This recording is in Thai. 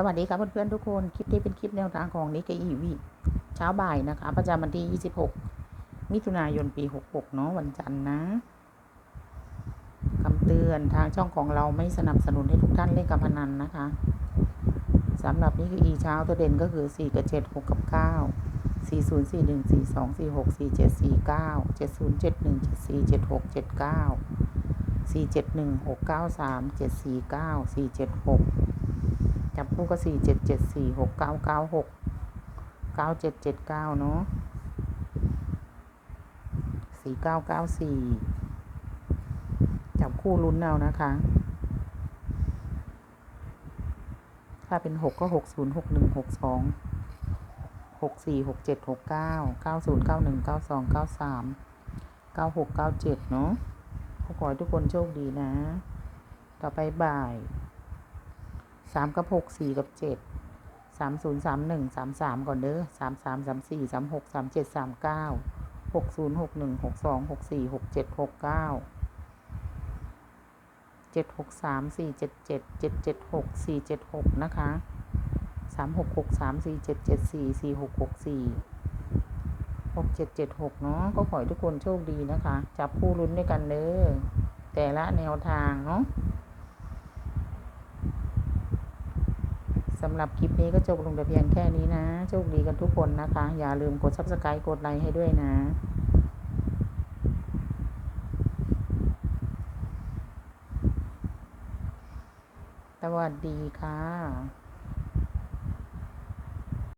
สวัสดีครับเพื่อนๆทุกคน คลิปนี้เป็นคลิปแนวทางของนิกเกอีวีเช้าบ่ายนะคะ ประจำวันที่ 26 มิถุนายนปี 66 เนาะวันจันทร์นะคำเตือนทางช่องของเราไม่สนับสนุนให้ทุกท่านเล่นการพนันนะคะสำหรับนิกเกอีเช้าตัวเด่นก็คือ 4 กับ 7 6 กับ 9 4 0 4 1 4 2 4 6 4 7 4 9 7 0 7 1 7 4 7 6 7 9 4 7 1 6 9 3 7 4 9 4 7 6 จับคู่ก็สี่เจ็ดเจ็ดสี่หกเก้าเก้าหกเก้าเจ็ดเจ็ดเก้าเนาะสี่เก้าเก้าสี่จับคู่ลุ้นเอานะคะ ถ้าเป็นหกก็หกศูนย์หกหนึ่งหกสองหกสี่หกเจ็ดหกเก้าเก้าศูนย์เก้าหนึ่งเก้าสองเก้าสามเก้าหกเก้าเจ็ดเนาะขอให้ทุกคนโชคดีนะ ต่อไปบ่าย สามกับหกสี่กับเจ็ดสามศูนย์สามหนึ่งสามสามก่อนเด้อสามสามสามสี่สามหกสามเจ็ดสามเก้าหกศูนย์หกหนึ่งหกสองหกสี่หกเจ็ดหกเก้าเจ็ดหกสามสี่เจ็ดเจ็ดเจ็ดเจ็ดหกสี่เจ็ดหกนะคะสามหกหกสามสี่เจ็ดเจ็ดสี่สี่หกหกสี่หกเจ็ดเจ็ดหกเนาะก็ขอให้ทุกคนโชคดีนะคะ จับคู่ลุ้นด้วยกันเด้อแต่ละแนวทางเนาะำหรับคลิปนี้ก็จบลงแต่เพียงแค่นี้นะ โชคดีกันทุกคนนะคะ อย่าลืมกด subscribe กดไลค์ให้ด้วยนะสวัสดีค่ะ